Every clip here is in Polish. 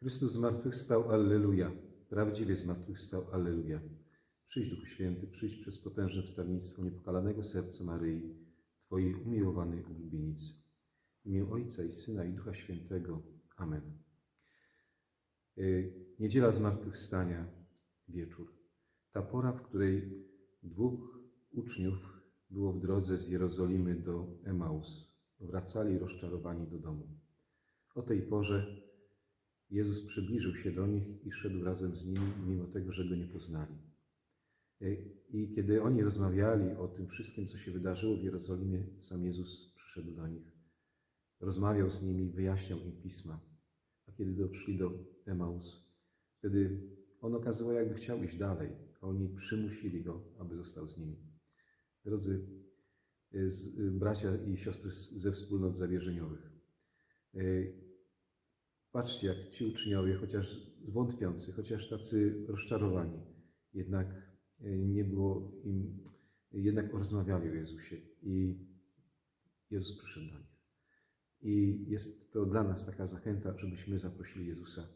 Chrystus zmartwychwstał, Alleluja. Prawdziwie zmartwychwstał, Alleluja. Przyjdź Duchu Święty, przyjdź przez potężne wstawnictwo niepokalanego serca Maryi, Twojej umiłowanej ulubienicy. W imię Ojca i Syna i Ducha Świętego. Amen. Y, Niedziela Zmartwychwstania, wieczór. Ta pora, w której dwóch uczniów było w drodze z Jerozolimy do Emaus. Wracali rozczarowani do domu. O tej porze Jezus przybliżył się do nich i szedł razem z nimi, mimo tego, że go nie poznali. I kiedy oni rozmawiali o tym wszystkim, co się wydarzyło w Jerozolimie, sam Jezus przyszedł do nich, rozmawiał z nimi, wyjaśniał im pisma. A kiedy doszli do Emaus, wtedy on okazywał, jakby chciał iść dalej, a oni przymusili go, aby został z nimi. Drodzy z, bracia i siostry ze wspólnot zawierzeniowych, Patrzcie, jak ci uczniowie, chociaż wątpiący, chociaż tacy rozczarowani, jednak e, nie było im, jednak rozmawiali o Jezusie i Jezus przyszedł do nich. I jest to dla nas taka zachęta, żebyśmy zaprosili Jezusa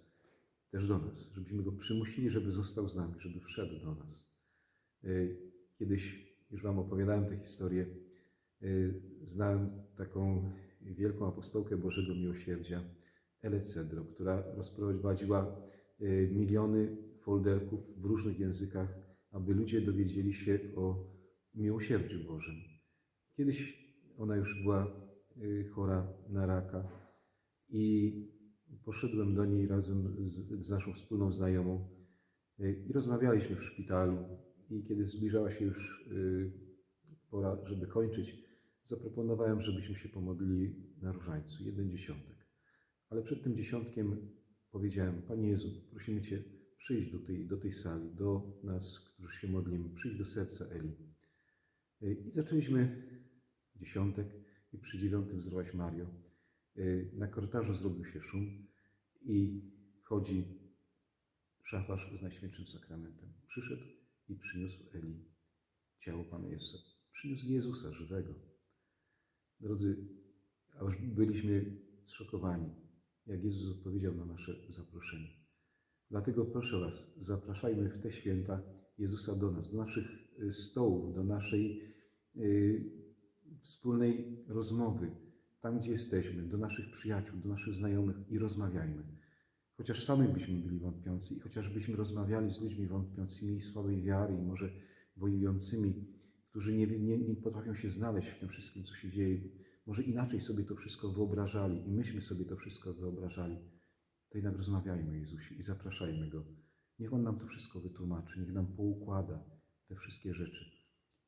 też do nas, żebyśmy go przymusili, żeby został z nami, żeby wszedł do nas. E, Kiedyś już Wam opowiadałem tę historię. e, Znałem taką wielką apostołkę Bożego Miłosierdzia, Elę Cedro, która rozprowadziła e, miliony folderków w różnych językach, aby ludzie dowiedzieli się o miłosierdziu Bożym. Kiedyś ona już była e, chora na raka i poszedłem do niej razem z, z naszą wspólną znajomą e, i rozmawialiśmy w szpitalu. I kiedy zbliżała się już pora, żeby kończyć, zaproponowałem, żebyśmy się pomodlili na różańcu, jeden dziesiątek. Ale przed tym dziesiątkiem powiedziałem, Panie Jezu, prosimy Cię, przyjdź do tej, do tej sali, do nas, którzy się modlimy, przyjdź do serca Eli. I zaczęliśmy dziesiątek i przy dziewiątym zdrowaś Mario. Na korytarzu zrobił się szum i wchodzi szafarz z Najświętszym Sakramentem. Przyszedł i przyniósł Eli ciało Pana Jezusa. Przyniósł Jezusa żywego. Drodzy, a już byliśmy zszokowani, jak Jezus odpowiedział na nasze zaproszenie. Dlatego proszę Was, zapraszajmy w te święta Jezusa do nas, do naszych y, stołów, do naszej y, wspólnej rozmowy, tam gdzie jesteśmy, do naszych przyjaciół, do naszych znajomych i rozmawiajmy. Chociaż sami byśmy byli wątpiący i chociaż byśmy rozmawiali z ludźmi wątpiącymi i słabej wiary i może wojującymi, którzy nie, nie, nie potrafią się znaleźć w tym wszystkim, co się dzieje, może inaczej sobie to wszystko wyobrażali i myśmy sobie to wszystko wyobrażali, to jednak rozmawiajmy Jezusie i zapraszajmy Go. Niech On nam to wszystko wytłumaczy, niech nam poukłada te wszystkie rzeczy.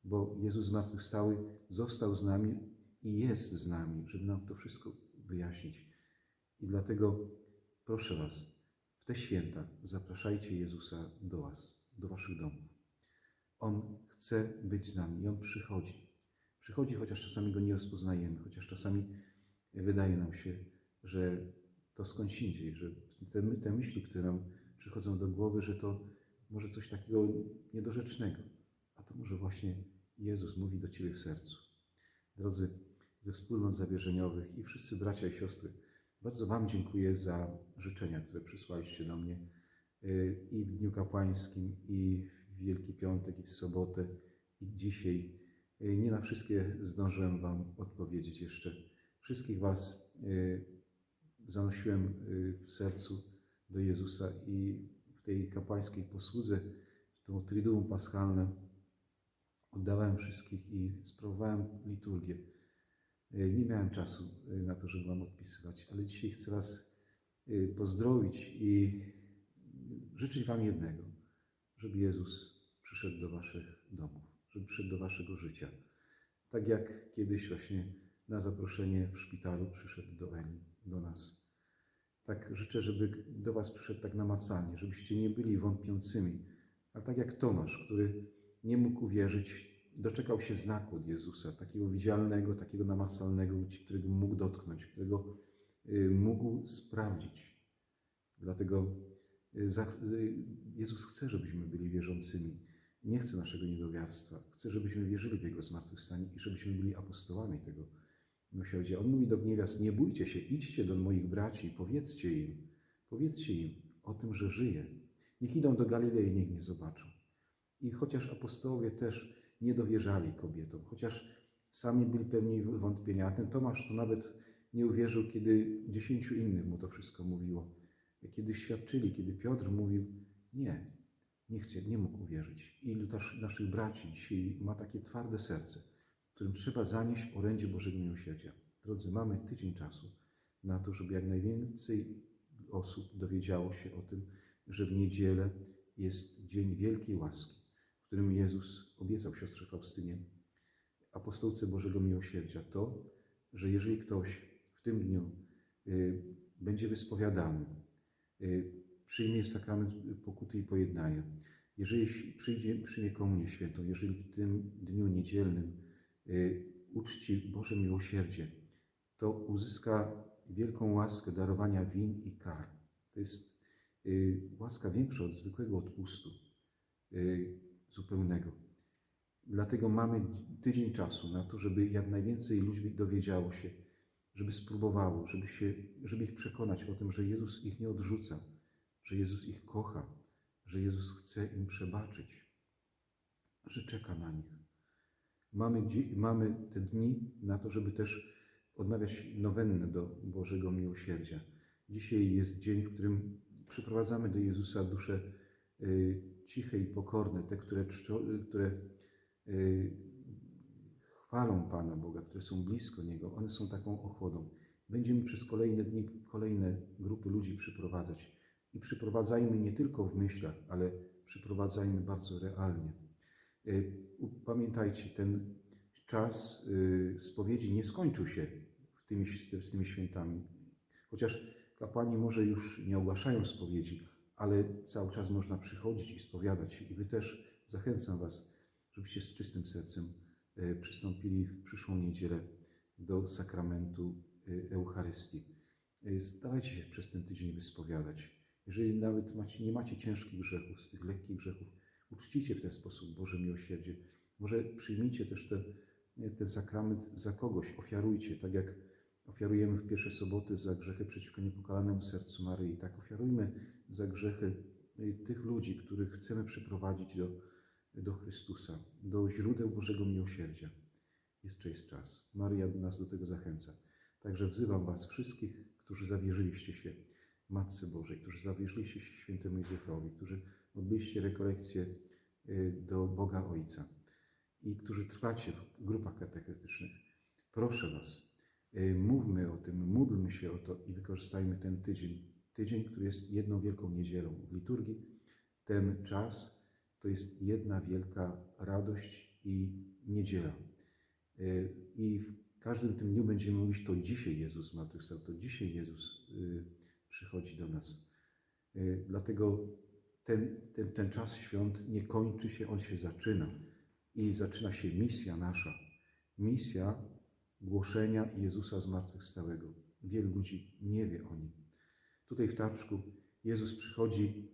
Bo Jezus zmartwychwstały został z nami i jest z nami, żeby nam to wszystko wyjaśnić. I dlatego proszę Was, w te święta zapraszajcie Jezusa do Was, do Waszych domów. On chce być z nami i On przychodzi. Przychodzi, chociaż czasami Go nie rozpoznajemy, chociaż czasami wydaje nam się, że to skądś indziej, że te, te myśli, które nam przychodzą do głowy, że to może coś takiego niedorzecznego, a to może właśnie Jezus mówi do Ciebie w sercu. Drodzy ze wspólnot zawierzeniowych i wszyscy bracia i siostry, bardzo Wam dziękuję za życzenia, które przysłaliście do mnie y, i w Dniu Kapłańskim, i w Wielki Piątek, i w sobotę, i dzisiaj. Y, Nie na wszystkie zdążyłem Wam odpowiedzieć jeszcze. Wszystkich Was y, zanosiłem y, w sercu do Jezusa i w tej kapłańskiej posłudze, to Triduum Paschalne, oddawałem wszystkich i sprawowałem liturgię. Nie miałem czasu na to, żeby Wam odpisywać, ale dzisiaj chcę Was pozdrowić i życzyć Wam jednego, żeby Jezus przyszedł do Waszych domów, przyszedł do Waszego życia. Tak jak kiedyś właśnie na zaproszenie w szpitalu przyszedł do Eni, do nas. Tak życzę, żeby do Was przyszedł tak namacalnie, żebyście nie byli wątpiącymi, ale tak jak Tomasz, który nie mógł uwierzyć, doczekał się znaku od Jezusa, takiego widzialnego, takiego namacalnego, którego mógł dotknąć, którego y, mógł sprawdzić. Dlatego y, y, Jezus chce, żebyśmy byli wierzącymi. Nie chce naszego niedowiarstwa. Chce, żebyśmy wierzyli w Jego zmartwychwstanie i żebyśmy byli apostołami tego miłosierdzia. On mówi do gniewiast, nie bójcie się, idźcie do moich braci i powiedzcie im, Powiedzcie im o tym, że żyję. Niech idą do Galilei, niech mnie zobaczą. I chociaż apostołowie też nie dowierzali kobietom, chociaż sami byli pełni wątpienia, a ten Tomasz to nawet nie uwierzył, kiedy dziesięciu innych mu to wszystko mówiło. Kiedy świadczyli, kiedy Piotr mówił, nie, nie chce, nie mógł uwierzyć. Ilu też naszych braci dzisiaj ma takie twarde serce, którym trzeba zanieść orędzie Bożego Miłosierdzia. Drodzy, mamy tydzień czasu na to, żeby jak najwięcej osób dowiedziało się o tym, że w niedzielę jest dzień wielkiej łaski, w którym Jezus obiecał siostrze Faustynie, apostołce Bożego Miłosierdzia, to, że jeżeli ktoś w tym dniu y, będzie wyspowiadany, y, przyjmie sakrament pokuty i pojednania, jeżeli przyjdzie, przyjmie komunię świętą, jeżeli w tym dniu niedzielnym y, uczci Boże Miłosierdzie, to uzyska wielką łaskę darowania win i kar. To jest y, łaska większa od zwykłego odpustu y, zupełnego. Dlatego mamy tydzień czasu na to, żeby jak najwięcej ludzi dowiedziało się, żeby spróbowało, żeby, się, żeby ich przekonać o tym, że Jezus ich nie odrzuca, że Jezus ich kocha, że Jezus chce im przebaczyć, że czeka na nich. Mamy, mamy te dni na to, żeby też odmawiać nowennę do Bożego Miłosierdzia. Dzisiaj jest dzień, w którym przyprowadzamy do Jezusa dusze y, ciche i pokorne, te, które, czczo, które y, chwalą Pana Boga, które są blisko Niego. One są taką ochłodą. Będziemy przez kolejne dni kolejne grupy ludzi przyprowadzać. I przyprowadzajmy nie tylko w myślach, ale przyprowadzajmy bardzo realnie. Y, pamiętajcie, ten czas spowiedzi nie skończył się tymi, z tymi świętami. Chociaż kapłani może już nie ogłaszają spowiedzi, ale cały czas można przychodzić i spowiadać się. I Wy też zachęcam Was, żebyście z czystym sercem e, przystąpili w przyszłą niedzielę do sakramentu e, Eucharystii. E, starajcie się przez ten tydzień wyspowiadać. Jeżeli nawet macie, nie macie ciężkich grzechów, z tych lekkich grzechów, uczcicie w ten sposób Boże miłosierdzie. Może przyjmijcie też te, ten sakrament za kogoś, ofiarujcie, tak jak Ofiarujemy w pierwsze soboty za grzechy przeciwko niepokalanemu sercu Maryi. Tak ofiarujmy za grzechy y, tych ludzi, których chcemy przyprowadzić do, do Chrystusa, do źródeł Bożego Miłosierdzia. Jeszcze jest czas. Maria nas do tego zachęca. Także wzywam Was wszystkich, którzy zawierzyliście się Matce Bożej, którzy zawierzyliście się świętemu Józefowi, którzy odbyliście rekolekcję y, do Boga Ojca i którzy trwacie w grupach katechetycznych. Proszę Was, Y, mówmy o tym, módlmy się o to i wykorzystajmy ten tydzień. Tydzień, który jest jedną wielką niedzielą w liturgii. Ten czas to jest jedna wielka radość i niedziela. Y, I w każdym tym dniu będziemy mówić, to dzisiaj Jezus zmartwychwstał, to dzisiaj Jezus y, przychodzi do nas. Dlatego ten, ten, ten czas świąt nie kończy się, on się zaczyna. I zaczyna się misja nasza. Misja głoszenia Jezusa zmartwychwstałego. Wielu ludzi nie wie o nim. Tutaj w Tarczku Jezus przychodzi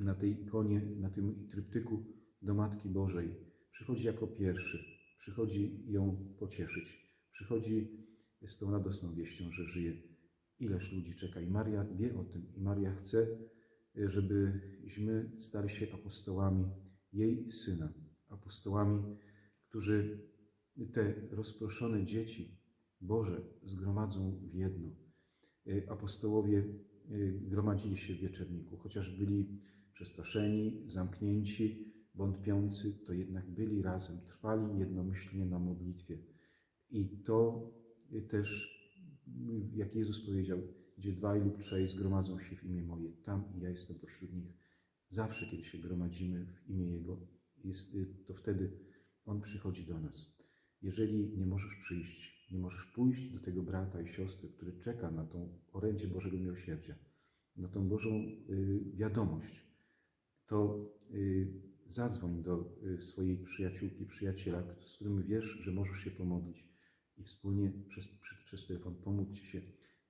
na tej ikonie, na tym tryptyku do Matki Bożej. Przychodzi jako pierwszy, przychodzi ją pocieszyć. Przychodzi z tą radosną wieścią, że żyje. Ileż ludzi czeka. I Maria wie o tym. I Maria chce, żebyśmy stali się apostołami jej Syna. Apostołami, którzy te rozproszone dzieci Boże zgromadzą w jedno. E, apostołowie e, gromadzili się w wieczerniku, chociaż byli przestraszeni, zamknięci, wątpiący, to jednak byli razem, trwali jednomyślnie na modlitwie. I to też, jak Jezus powiedział, gdzie dwaj lub trzej zgromadzą się w imię moje, tam i ja jestem pośród nich. Zawsze, kiedy się gromadzimy w imię Jego, jest, to wtedy On przychodzi do nas. Jeżeli nie możesz przyjść, nie możesz pójść do tego brata i siostry, który czeka na tą orędzie Bożego Miłosierdzia, na tą Bożą y, wiadomość, to y, zadzwoń do y, swojej przyjaciółki, przyjaciela, z którym wiesz, że możesz się pomodlić i wspólnie przez, przez, telefon pomódlcie się,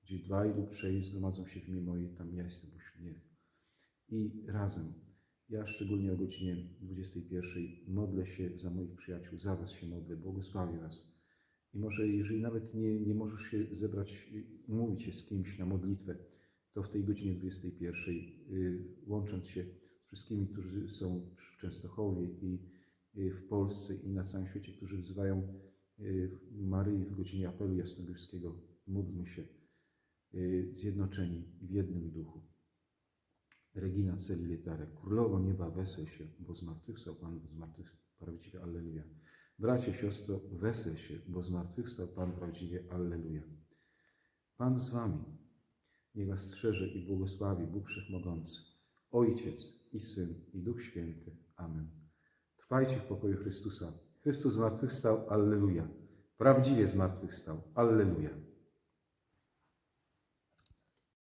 gdzie dwaj lub trzej zgromadzą się w imię moje, tam ja jestem pośród nich. I razem ja szczególnie o godzinie 21 modlę się za moich przyjaciół, za Was się modlę, błogosławię Was. I może jeżeli nawet nie, nie możesz się zebrać, umówić się z kimś na modlitwę, to w tej godzinie 21, y, łącząc się z wszystkimi, którzy są w Częstochowie i y, w Polsce i na całym świecie, którzy wzywają Maryi w godzinie apelu jasnogórskiego, módlmy się y, zjednoczeni w jednym duchu. Regina Celi Letare, Królowo Nieba, wesel się, bo zmartwychwstał Pan, bo zmartwychwstał prawdziwie, Alleluja. Bracie, siostro, wesel się, bo zmartwychwstał Pan prawdziwie, Alleluja. Pan z wami, niech was strzeże i błogosławi Bóg Wszechmogący, Ojciec i Syn i Duch Święty. Amen. Trwajcie w pokoju Chrystusa. Chrystus zmartwychwstał, Alleluja. Prawdziwie zmartwychwstał, Alleluja.